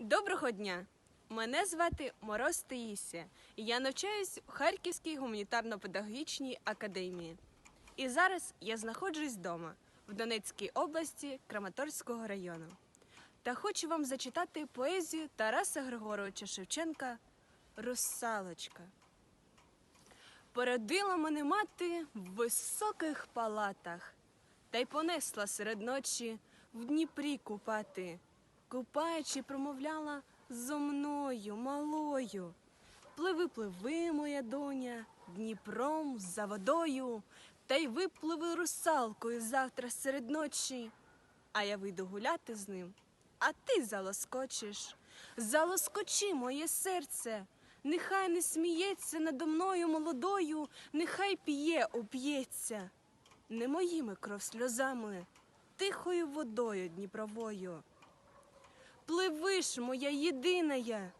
Доброго дня! Мене звати Мороз Таїсія. і Я навчаюсь у Харківській гуманітарно-педагогічній академії. І зараз я знаходжусь вдома в Донецькій області Краматорського району. Та хочу вам зачитати поезію Тараса Григоровича Шевченка Русалочка. Породила мене мати в високих палатах, та й понесла серед ночі в Дніпрі купати, купаючи, промовляла зо мною малою. Пливи, пливи, моя доня, Дніпром за водою, та й випливи русалкою завтра серед ночі. А я вийду гуляти з ним, а ти залоскочиш. Залоскочи моє серце, нехай не сміється надо мною молодою, нехай п'є, оп'ється. Не моїми кров сльозами, тихою водою дніпровою. Ж, моя єдиная,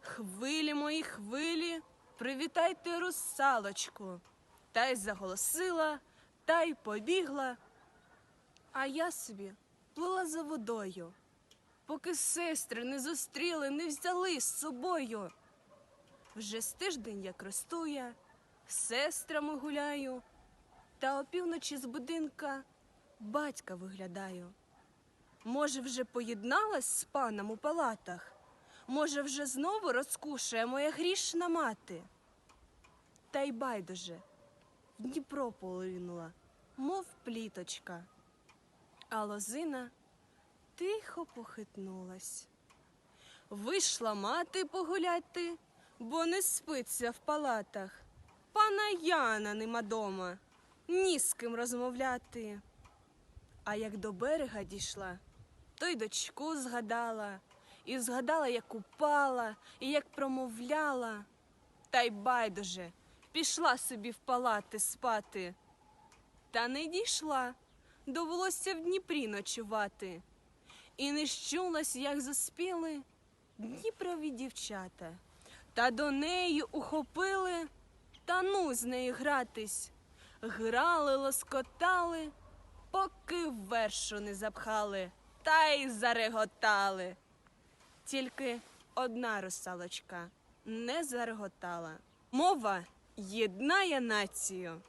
хвилі мої хвилі, привітайте русалочку. Та й заголосила, та й побігла. А я собі плила за водою, поки сестри не зустріли, не взяли з собою. Вже з тиждень я, з сестрами гуляю, та опівночі з будинка батька виглядаю. Може, вже поєдналась з паном у палатах? Може, вже знову розкушує моя грішна мати? Та й байдуже, в Дніпро полинула, мов пліточка. А лозина тихо похитнулась. Вийшла мати погуляти, бо не спиться в палатах. Пана Яна нема дома, ні з ким розмовляти. А як до берега дійшла, то й дочку згадала, і згадала, як упала, і як промовляла. Та й байдуже, пішла собі в палати спати. Та не дійшла, довелося в Дніпрі ночувати. І не щулась, як заспіли Дніпрові дівчата. Та до неї ухопили, та ну з нею гратись. Грали, лоскотали, поки вершу не запхали, та й зареготали. Тільки одна русалочка не зареготала. Мова єднає націю.